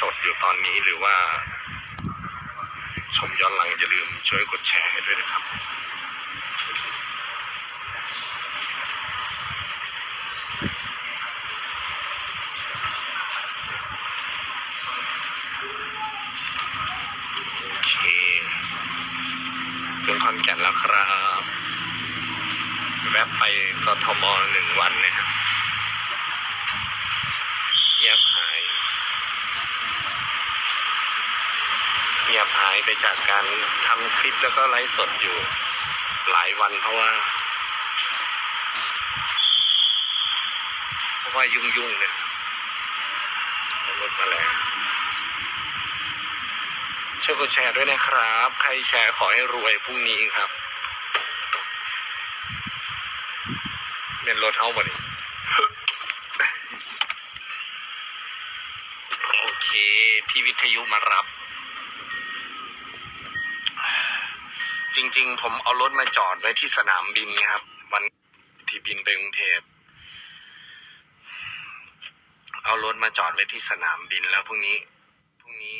สดอยู่ตอนนี้หรือว่า ชมย้อนหลังอย่าลืมช่วยกดแชร์ให้ด้วยนะครับโอเคถึงคอนแก่นแล้วครับ แวะไปกทมหนึ่งวันนะครับเงียบหาย เงียบหายไปจากการทำคลิปแล้วก็ไลฟ์สดอยู่หลายวันเพราะว่า เพราะว่ายุ่งๆเนี่ยรถมาแล้วช่วยกดแชร์ด้วยนะครับ ใครแชร์ขอให้รวยพรุ่งนี้ครับเป็นรถเท่าบ่นี่โอเค พี่วิทยุมารับ จริง ๆ ผมเอารถมาจอดไว้ที่สนามบินครับ วันที่บินไปกรุงเทพเอารถมาจอดไว้ที่สนามบินแล้วพรุ่งนี้พรุ่งนี้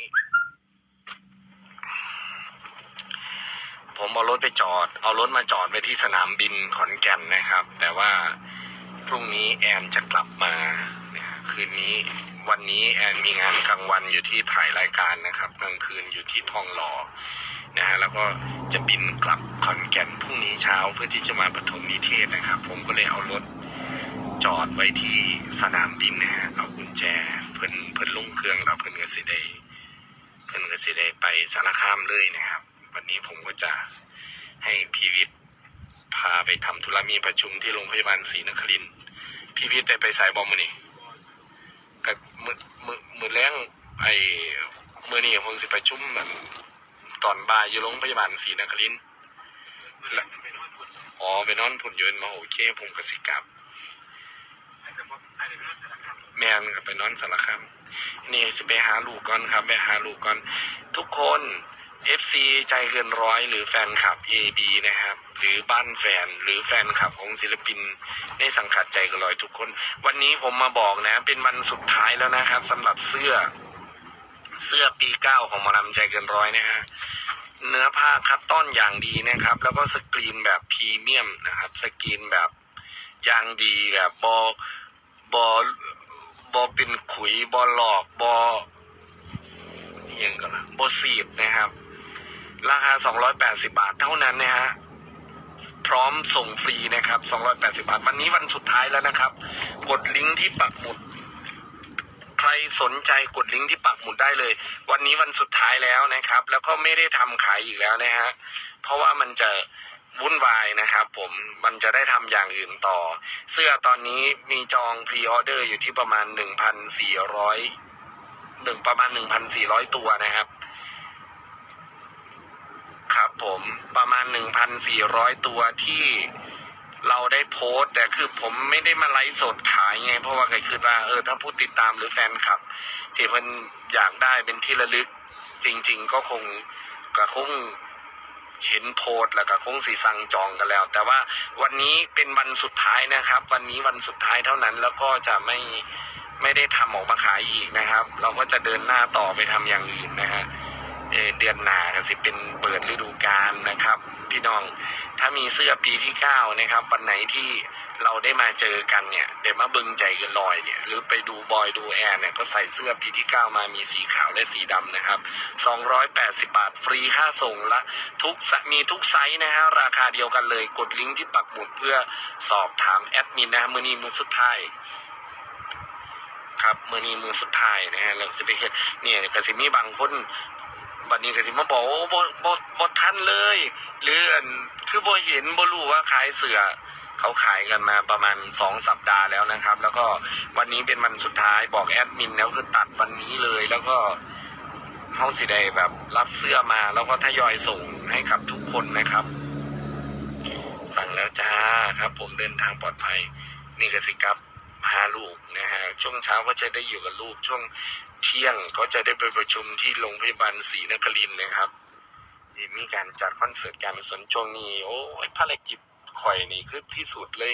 ผมเอารถไปจอด เอารถมาจอดไว้ที่สนามบินขอนแก่นนะครับ แต่ว่าพรุ่งนี้แอนจะกลับมาคืนนี้วันนี้แอนมีงานกลางวันอยู่ที่ถ่ายรายการนะครับกลางคืนอยู่ที่ทองหล่อ นะฮะแล้วก็จะบินกลับขอนแก่นพรุ่งนี้เช้าเพื่อที่จะมาปฐมนิเทศนะครับ ผมก็เลยเอารถจอดไว้ที่สนามบินนะฮะเอากุญแจเพิ่นเพิ่นลงเครื่องแล้วเพิ่นก็สิได้เพิ่นก็สิได้ไปสารคามเลยนะครับ วันนี้ผมก็จะให้พีวิทย์พาไปทำธุระมีประชุมที่โรงพยาบาลศรีนครินทร์พีวิทย์ได้ไปสายบอมมือนี่กับมือมือมือแรงไอ้มือนี่ผมสิประชุมมัน ตอนบ่ายอยู่โรงพยาบาลศรีนครินทร์และอ๋อไปนอนผุนยืนมาโอเคผมก็สิกลับ แมนกับไปนอนสารคามนี่สิไปหาลูกก่อนครับไปหาลูกก่อน ทุกคน FC ใจเกินร้อยหรือแฟนคลับ AB นะครับ หรือบ้านแฟนหรือแฟนคลับของศิลปินในสังกัดใจเกินร้อยทุกคน วันนี้ผมมาบอกนะ เป็นวันสุดท้ายแล้วนะครับสำหรับเสื้อ เสื้อปีเก้าของหมอลำใจเกินร้อยนะฮะเนื้อผ้าคัตตอนอย่างดีนะครับ แล้วก็สกรีนแบบพรีเมียมนะครับ สกรีนแบบอย่างดีแบบบอบอบอเป็นขุยบอหลอกบอยังกันละบอสีดนะครับ ราคา 280 บาทเท่านั้นนะฮะพร้อมส่งฟรีนะครับ 280 บาท วันนี้วันสุดท้ายแล้วนะครับ กดลิงก์ที่ปักหมุด สนใจกดลิงก์ที่ปักหมุดได้เลย วันนี้วันสุดท้ายแล้วนะครับ แล้วก็ไม่ได้ทำขายอีกแล้วนะฮะเพราะว่ามันจะวุ่นวายนะครับผมมันจะได้ทำอย่างอื่นต่อ เสื้อตอนนี้มีจองพรีออเดอร์อยู่ที่ประมาณ 1,400หนึ่งประมาณ 1,400 ตัวนะครับ ครับผมประมาณ 1,400 ตัวที่เราได้โพสต์แต่คือผมไม่ได้มาไลฟ์สดขายไง เพราะว่าใครคิดว่าเออถ้าผู้ติดตามหรือแฟนคลับ ที่เพิ่นอยากได้เป็นที่ระลึก จริง ๆ ก็คงก็คงเห็นโพสแล้วก็คงสีสั่งจองกันแล้ว แต่ว่าวันนี้เป็นวันสุดท้ายนะครับ วันนี้วันสุดท้ายเท่านั้นแล้วก็จะไม่ไม่ได้ทำออกมาขายอีกนะครับ เราก็จะเดินหน้าต่อไปทำอย่างอื่นนะฮะเเดือนหนาก็สิเป็นเปิดฤดูกาลนะครับ พี่น้องถ้ามีเสื้อปีที่เก้านะครับวันไหนที่ เราได้มาเจอกันเนี่ยเดี๋ยวมาบึงใจกันลอยเนี่ยหรือไปดูบอยดูแอร์เนี่ยก็ใส่เสื้อปีที่เก้ามามีสีขาวและสีดำนะครับ 280 บาทฟรีค่าส่งละทุกมีทุกไซส์นะฮะราคาเดียวกันเลยกดลิงก์ที่ปักหมุดเพื่อสอบถามแอดมินนะฮะมือนี้มือสุดท้ายครับมือนี้มือสุดท้ายนะฮะเราจะไปเห็นเนี่ยกระสิมีบางคนบัดนี้กสิมาบอกว่าบ่บ่บ่ทันเลย หรืออันคือบ่เห็นบ่รู้ว่าขายเสือ เขาขายกันมาประมาณสองสัปดาห์แล้วนะครับ แล้วก็วันนี้เป็นวันสุดท้ายบอกแอดมินแล้วคือตัดวันนี้เลยแล้วก็เฮาสิได้แบบรับเสื้อมาแล้วก็ทยอยส่งให้กับทุกคนนะครับ สั่งแล้วจ้าครับ ผมเดินทางปลอดภัย นี่ก็สิครับหาลูกนะฮะช่วงเช้าก็จะได้อยู่กับลูกช่วงเที่ยงก็จะได้ไปประชุมที่โรงพยาบาลศรีนครินทร์นะครับมีการจัดคอนเสิร์ตการกุศลช่วงนี้ โอ้ยภารกิจ ข่อยนี่คือที่สุดเลย